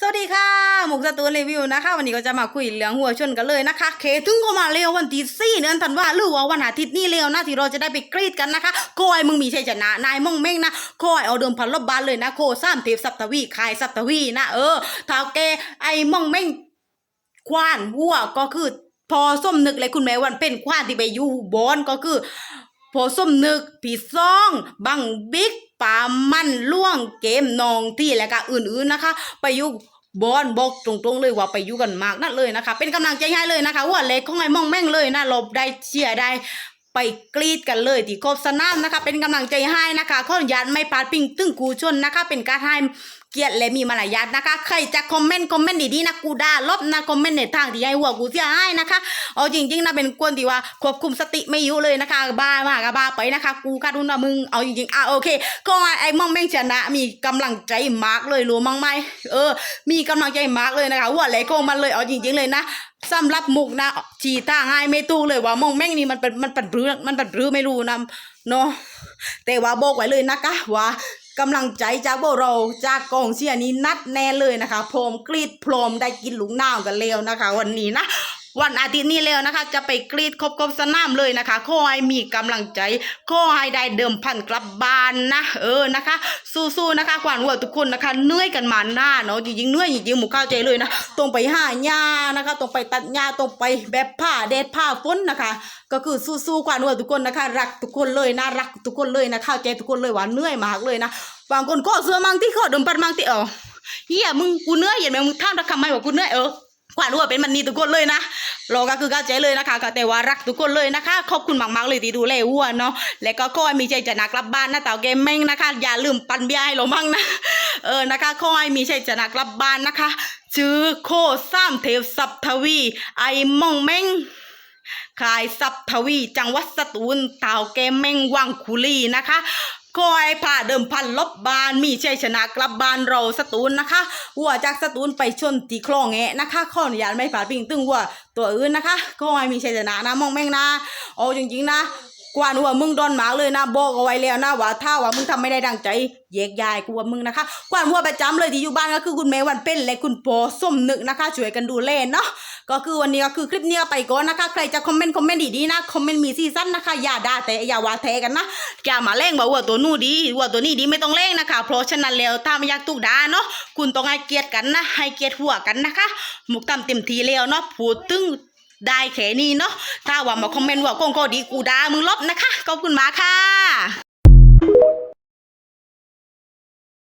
สวัสดีค่ะหมูกสตูนรีวิวนะคะ วันนี้ก็จะมาคุยเรื่องหัวชนกันเลยนะคะ เคถึงก็มาเร็ววันที่สี่เดือนธันวาหรือว่าวันอาทิตย์นี้เร็วนะที่เราจะได้ไปกรีดกันนะคะโคอยมึงมีชัยชนะนายม่งเม่งนะโคอยเอาเดิมพันรอบบานเลยนะโคสามเทพสัปทวีขายสัปทวีนะเออถ้าแกไอ้ม่งเม่งควานวัวก็คือพอส้มนึกเลยคุณแม่วันเป็นควานที่ไปอยู่บอนก็คือ โพส้มนึกผีซ่อง บังบิ๊กปามันล่วงเกมนองที่และก็อื่นๆนะคะ ไปอยู่บอนบอกตรงๆเลยว่าไปอยู่กันมากนั่นเลยนะคะ เป็นกำลังใจให้เลยนะคะ ว่าเล็กของไอ้มองแม่งเลยนะหลบได้เชียร์ได้ไปกรีดกันเลยที่ครบสนามนะคะ เป็นกำลังใจให้นะคะข้ออนุญาตไม่พาดพิงตึงกูชนนะคะ เป็นการให้ เกียรติและมีมารยาทนะคะ ใครจะคอมเมนต์คอมเมนต์ดีๆนะกูด่าลบนะคอมเมนต์ในทางที่ให้หัวกูเสียให้นะคะ เอาจริงๆนะเป็นคนที่ว่าควบคุมสติไม่อยู่เลยนะคะ บ้ามากับบ้าไปนะคะ กูคาดุนว่ามึงเอาจริงๆอะโอเคก็ไอ้มองแม่งชนะมีกำลังใจมากเลยรู้มั้งไหมเออ มีกำลังใจมากเลยนะคะหัวไหลโกงมันเลยเอาจริง ๆเลยนะสำหรับมุกนะชีตาง่ายไม่ตู้เลยว่ามองแม่งนี่มันเป็นมันเป็นรื้อมันเป็นรื้อไม่รู้นะเนาะแต่ว่าบอกไว้เลยนะคะว่า กำลังใจจากพวกเราจากกองเชียร์นี้นัดแน่เลยนะคะพร้อมกรีดพร้อมได้กินหลุงน้าวกันเร็วนะคะ วันนี้นะ วันอาทิตย์นี้แล้วนะคะ จะไปกรีดครบครบสนามเลยนะคะขอให้มีกำลังใจขอให้ได้เดิมพันกลับบ้านนะเออนะคะ สู้ๆนะคะขวัญหัวทุกคนนะคะเหนื่อยกันมาหน้าเนาะจริงๆเหนื่อยจริงๆหมูเข้าใจเลยนะตรงไปหาหญ้านะคะตรงไปตัดหญ้าตรงไปแบบผ้าแดดผ้าฝนนะคะ ก็คือสู้ๆขวัญหัวทุกคนนะคะ รักทุกคนเลยนะรักทุกคนเลยนะเข้าใจทุกคนเลยว่าเหนื่อยมากเลยนะบางคนก็เสื้อมังที่ขอเดิมพันมังที่เออเฮียมึงกูเหนื่อยเห็นไหมมึงท่ามรักคำไม่ว่ากูเหนื่อยเออ ขวัญหัวเป็นมันนี่ทุกคนเลยนะเราก็คือเข้าใจเลยนะคะก็แต่ว่ารักทุกคนเลยนะคะ ขอบคุณมากๆเลยที่ดูแลวัวเนาะและก็ขอให้มีใจชนะกลับบ้านนะเต่าเกมเม้งนะคะ อย่าลืมปันเบียให้เรามั่งนะเออนะคะขอให้มีใจชนะกลับบ้านนะคะ ชื่อโคซ้ำเทพสับทวี ไอมองเม้งขายสับทวี จังหวัดสตูลเต่าเกมเม้งวังคุลีนะคะ คอยผ่าเดิมพันลบบานมีชัยชนะกลับบ้านเราสตูลนะคะวัวจากสตูลไปชนตีคลองแงะนะคะข้ออนุญาตไม่ผ่าดพิงตึงวัวตัวอื่นนะคะก็ให้มีชัยชนะนะมองแม่งนะเอาจริงๆนะกวนว่ามึงโดนหมาเลยนะบอกเอาไว้แล้วนะว่าถ้าว่ามึงทำไม่ได้ดังใจแยกยายกว่ามึงนะคะกว่าหนูว่าประจำเลยที่อยู่บ้านก็คือคุณแม่วันเป็นและคุณปอส้มหนึกนะคะช่วยกันดูแลเนาะ ก็คือวันนี้ก็คือคลิปนี้ไปก่อนนะคะ ใครจะคอมเมนต์คอมเมนต์ดีๆนะคอมเมนต์มีซีซั่นนะคะอย่าด่าแต่อย่าว่าแท้กันนะอย่ามาแรงว่าว่าตัวนู้นดีว่าตัวนี้ดีไม่ต้องแรงนะคะ เพราะฉะนั้นแล้วถ้าไม่อยากถูกด่าเนาะคุณต้องให้เกียรติกันนะ ให้เกียรติหัวกันนะคะหมุกตามเต็มทีแล้วเนาะพูดตึงได้แค่นี้เนาะถ้าว่ามาคอมเมนต์ว่าโกงก็ดีกูด่ามึงลบนะคะขอบคุณมาค่ะ